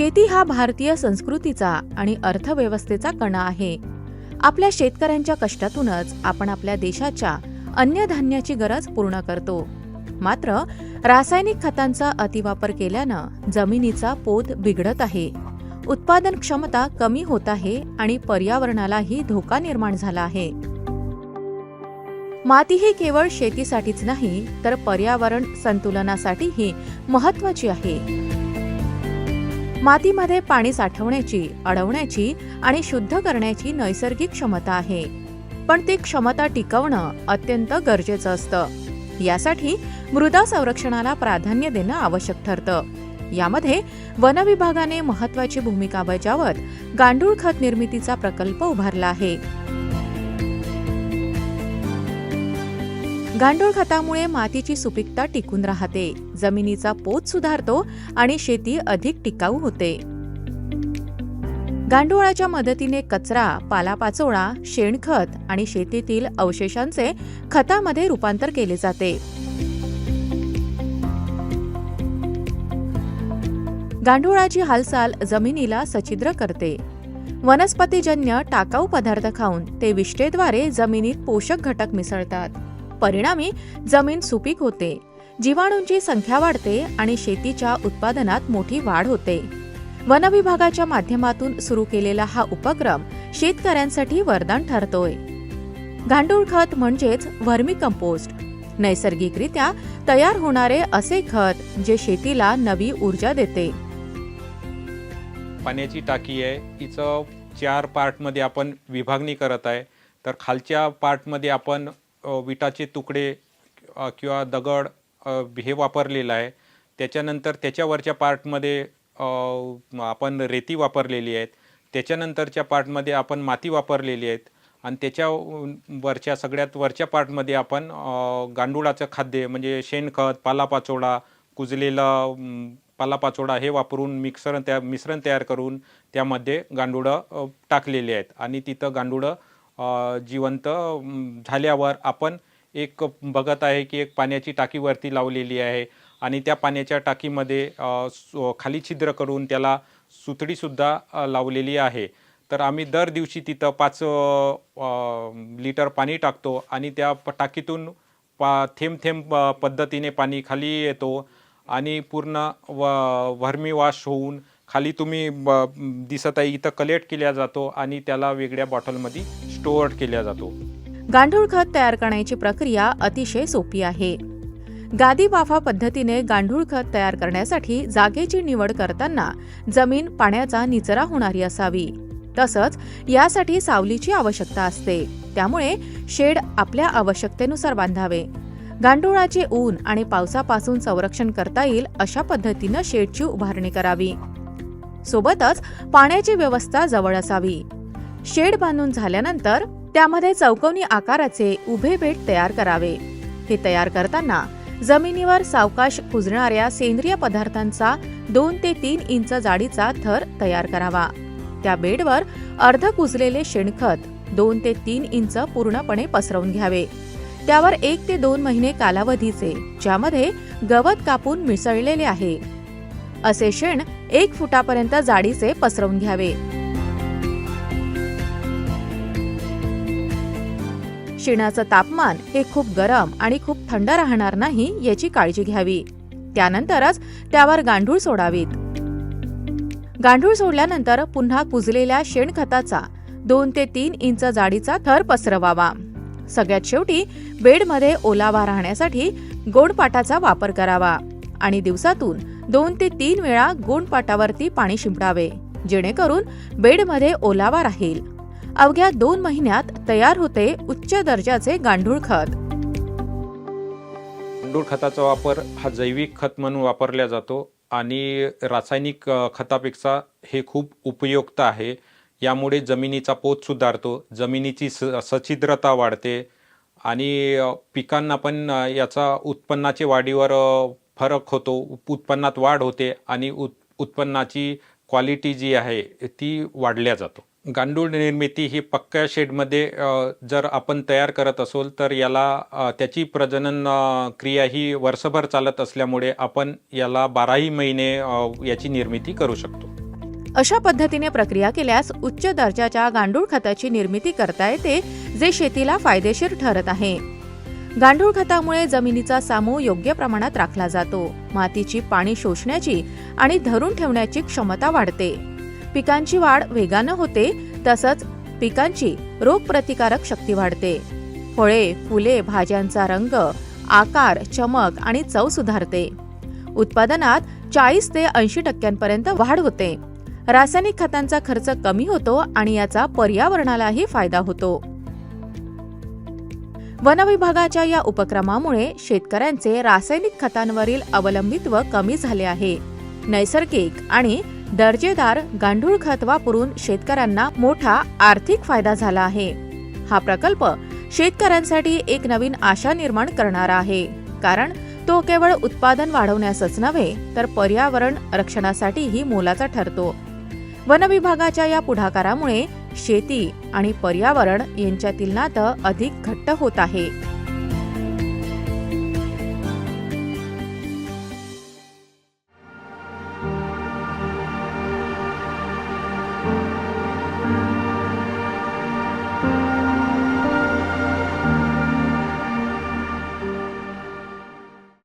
शेती हा भारतीय संस्कृतीचा आणि अर्थव्यवस्थेचा कणा आहे. आपल्या शेतकऱ्यांच्या कष्टातूनच आपण आपल्या देशाच्या अन्नधान्याची गरज पूर्ण करतो. मात्र रासायनिक खतांचा अतिवापर केल्यानं जमिनीचा पोत बिघडत आहे. उत्पादन क्षमता कमी होत आहे आणि पर्यावरणालाही धोका निर्माण झाला आहे. माती ही केवळ शेतीसाठीच नाही तर पर्यावरण संतुलनासाठीही महत्वाची आहे. मातीमध्ये पाणी साठवण्याची अडवण्याची आणि शुद्ध करण्याची नैसर्गिक क्षमता आहे. पण ती क्षमता टिकवणं अत्यंत गरजेचं असतं. यासाठी मृदा संरक्षणाला प्राधान्य देणं आवश्यक ठरतं. यामध्ये वन विभागाने महत्वाची भूमिका बजावत गांडूळ खत निर्मितीचा प्रकल्प उभारला आहे. गांडूळ खतामुळे मातीची सुपीकता टिकून राहते. जमिनीचा पोत सुधारतो आणि शेती अधिक टिकाऊ होते. गांडुळाच्या मदतीने कचरा पालापाचोळा शेणखत आणि शेतीतील अवशेषांचे खतामध्ये रूपांतर केले जाते. गांडुळाची हालचाल जमिनीला सछिद्र करते. वनस्पतीजन्य टाकाऊ पदार्थ खाऊन ते विष्ठेद्वारे जमिनीत पोषक घटक मिसळतात. परिणामी जमीन सुपीक होते. जीवाणूंची संख्या वाढते आणि शेतीच्या उत्पादनात मोठी वाढ होते. वन विभागाच्या माध्यमातून सुरू केलेला हा उपक्रम शेतकऱ्यांसाठी वरदान ठरतोय. गांडूळ खत म्हणजेच व्हर्मी कंपोस्ट. नैसर्गिकरित्या तयार होणारे असे खत जे शेतीला नवी ऊर्जा देते. पाण्याची टाकी आहे. हिचं चार पार्टमध्ये आपण विभागणी करत आहे. तर खालच्या पार्टमध्ये आपण विटाचे तुकडे किंवा दगड हे वापरलेलं आहे. त्याच्यानंतर त्याच्यावरच्या पार्टमध्ये आपण रेती वापरलेली आहेत. त्याच्यानंतरच्या पार्टमध्ये आपण माती वापरलेली आहेत. आणि त्याच्या वरच्या सगळ्यात वरच्या पार्टमध्ये आपण गांडुळाचं खाद्य म्हणजे शेणखत पालापाचोळा कुजलेला पालापाचोळा हे वापरून मिक्सर त्या मिश्रण तयार करून त्यामध्ये गांडुळं टाकलेले आहेत. आणि तिथं गांडुळं जिवंत झाल्यावर आपण एक बघत आहे की एक पाण्याची टाकी वरती लावलेली आहे आणि त्या पाण्याच्या टाकीमध्ये खाली छिद्र करून त्याला सुतडीसुद्धा लावलेली आहे. तर आम्ही दर दिवशी तिथं पाच लिटर पाणी टाकतो आणि त्या टाकीतून पा थेंब थेंब पद्धतीने पाणी खाली येतो आणि पूर्ण व वर्मी वॉश होऊन खाली तुम्ही ब- दिसत आहे इथं कलेक्ट केला जातो आणि त्याला वेगळ्या बॉटलमध्ये स्टोअर केला जातो. गांडूळ खत तयार करण्याची प्रक्रिया अतिशय सोपी आहे. गादी वाफा पद्धतीने गांडूळ खत तयार करण्यासाठी जागेची निवड करताना जमीन पाण्याचा निचरा होणारी असावी. तसंच यासाठी सावलीची आवश्यकता असते. त्यामुळे शेड आपल्या आवश्यकतेनुसार बांधावे. गांडुळाचे ऊन आणि पावसापासून संरक्षण करता येईल अशा पद्धतीनं शेडची उभारणी करावी. सोबतच पाण्याची व्यवस्था जवळ असावी. शेड बांधून झाल्यानंतर त्यामध्ये चौकोनी आकाराचे उभे बेट तयार करावे. हे तयार करताना जमिनीवर सावकाश कुजणाऱ्या सेंद्रिय पदार्थांचा दोन ते तीन इंच जाडीचा थर तयार करावा. त्या बेडवर अर्ध कुजलेले शेणखत दोन ते तीन इंच पूर्णपणे पसरवून घ्यावे. त्यावर एक ते दोन महिने कालावधीचे ज्यामध्ये गवत कापून मिसळलेले आहे. असे शेण एक फुटापर्यंत जाडीचे पसरवून घ्यावे. शेणाचं तापमान हे खूप गरम आणि खूप थंड राहणार नाही याची काळजी घ्यावी. त्यानंतरच त्यावर गांडूळ सोडावीत. गांडूळ सोडल्यानंतर पुन्हा कुजलेल्या शेणखताचा दोन ते तीन इंच जाडीचा थर पसरवावा. सगळ्यात शेवटी बेडमध्ये ओलावा राहण्यासाठी गोडपाटाचा वापर करावा आणि दिवसातून दोन ते तीन वेळा गोंडपाटावरती पाणी शिंपडावे जेणेकरून बेडमध्ये ओलावा राहील. अवघ्या दोन महिन्यात तयार होते उच्च दर्जाचे गांडूळ खत. गांडूळ खताचा वापर हा जैविक खत म्हणून वापरला जातो आणि रासायनिक खतापेक्षा हे खूप उपयुक्त आहे. यामुळे जमिनीचा पोत सुधारतो जमिनीची स सचिद्रता वाढते आणि पिकांना पण याचा उत्पन्नाच्या वाढीवर फरक होतो. उत्पन्नात वाढ होते आणि उत् उत्पन्नाची क्वालिटी जी आहे ती वाढल्या जातो. गांडूळ निर्मिती ही पक्क्या शेडमध्ये जर आपण तयार करत असोल तर याला त्याची प्रजनन क्रिया ही वर्षभर चालत असल्यामुळे आपण याला बाराही महिने याची निर्मिती करू शकतो. अशा पद्धतीने प्रक्रिया केल्यास उच्च दर्जाच्या गांडूळ खताची निर्मिती करता येते जे शेतीला फायदेशीर ठरत आहे. गांडूळ खतामुळे जमिनीचा सामू योग्य प्रमाणात राखला जातो. मातीची पाणी शोषण्याची आणि धरून ठेवण्याची क्षमता वाढते. पिकांची वाढ वेगानं होते तसंच पिकांची रोगप्रतिकारक शक्ती वाढते. फळे फुले भाज्यांचा रंग आकार चमक आणि चव सुधारते. उत्पादनात चाळीस ते ऐंशी टक्क्यांपर्यंत वाढ होते. रासायनिक खतांचा खर्च कमी होतो आणि याचा पर्यावरणालाही फायदा होतो. वनविभागाच्या या उपक्रमामुळे शेतकऱ्यांचे रासायनिक खतांवरील अवलंबित्व कमी झाले आहे. नैसर्गिक आणि दर्जेदार गांडूळ खत वापरून शेतकऱ्यांना मोठा आर्थिक फायदा झाला आहे. हा प्रकल्प शेतकऱ्यांसाठी एक नवीन आशा निर्माण करणारा आहे. कारण तो केवळ उत्पादन वाढवण्यासच नव्हे तर पर्यावरण रक्षणासाठीही मोलाचा ठरतो. वनविभागाच्या या पुढाकारामुळे शेती आणि पर्यावरण यांच्यातील नातं अधिक घट्ट होत आहे.